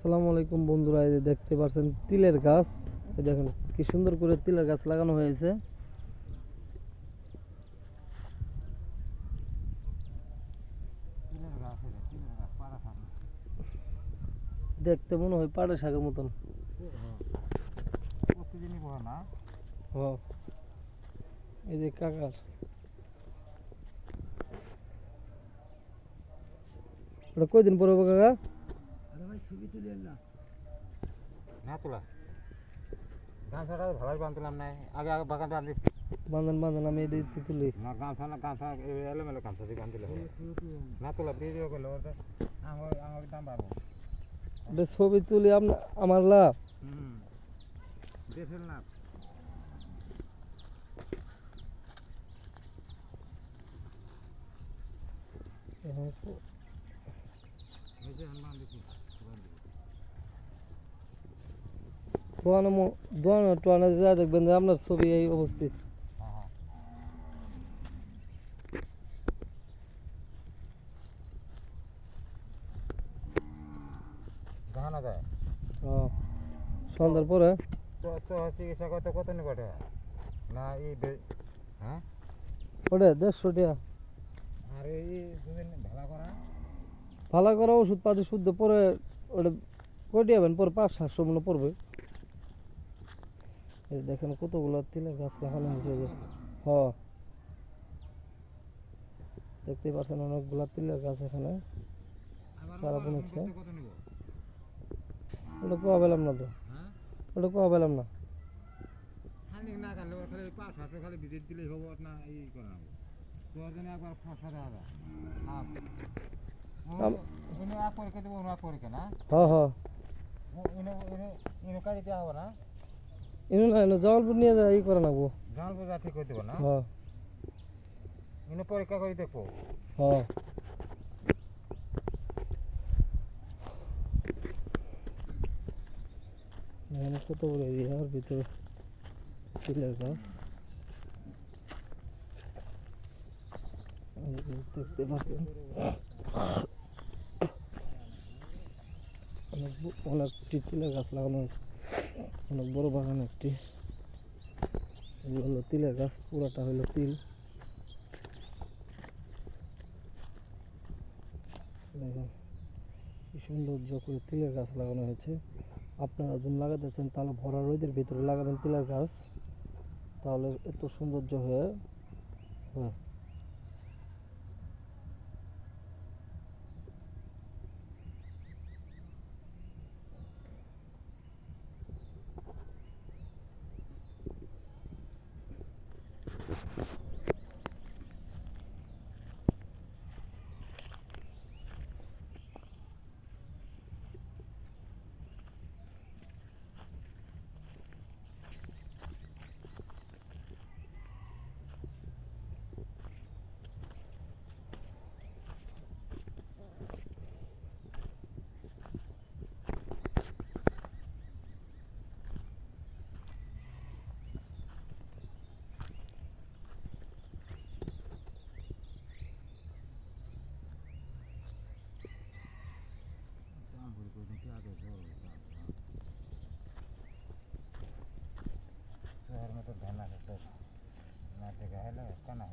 আসসালামু আলাইকুম বন্ধুরা এই যে দেখতে পাচ্ছেন তিলের গাছ। এই দেখেন কি সুন্দর করে তিলের গাছ লাগানো হয়েছে। দেখতে মনে হয় পাড়ে শাকের মতন। এই যে কাকার। কয়দিন পরে কাকা? ছবি তুলে না। না তোলা। গামছাটা ভালোই বাঁধলাম নাই আগে আগে বাগান বাঁধি বাঁধেন বাঁধেন আমি এই দিতে তুলি। না গামছা না গামছা এলোমেলো গামছা দিয়ে বাঁধিলে না তোলা ভিডিও করলে ওটা আঙুল আঙুল দাম বাড়বো। ছবি তুলি আপনার আমার লাভ। হুম। দেশের না। এখন তো- এই যে হনুমান দেখি দোয়ানো দোয়ানো টোয়ানো যা দেখবেন যে আপনার ছবি এই অবস্থিত। সন্ধ্যার পরে? চিকিৎসা করতে কত নিকটে না এই হ্যাঁ? ওটা দেড়শো টাকা। আর এই দুদিন ভালো করা? ভালো করে ওষুধ পাতি শুদ্ধ পরে ওটা কটি হবেন? পরে পাঁচ সাতশো মনে পড়বে। এই দেখেন কতগুলো তিলের গাছ লাগানো হয়েছে যে। হ। দেখতেই পাচ্ছেন অনেকগুলো তিলের গাছ এখানে। সারা বনেছে। ওটা কোয়া পেলাম না তো? হ্যাঁ ওটা কোয়া পেলাম না? খালি না? ইনু না ইনু জবলপুর নিয়ে যা ই করে নাকবো জাল বোঝা ঠিক করে দেবো না? হ উনি পরীক্ষা করে দেখব হ এখানে কত বড় এরিয়ার ভিতরে গাছ দেখতে পাচ্ছেন। অনেক তিলের গাছ লাগানো হয়েছে অনেক বড় বাগান একটি। এগুলো হলো তিলের গাছ, পুরাটা হলো তিল। কি সৌন্দর্য করে তিলের গাছ লাগানো হয়েছে। আপনারা যদি লাগাতে চান, তাহলে ভরা রোদের ভিতরে লাগাবেন তিলের গাছ। তাহলে এত সৌন্দর্য হয়ে হয়। तो ध्यान नाटक आहे ना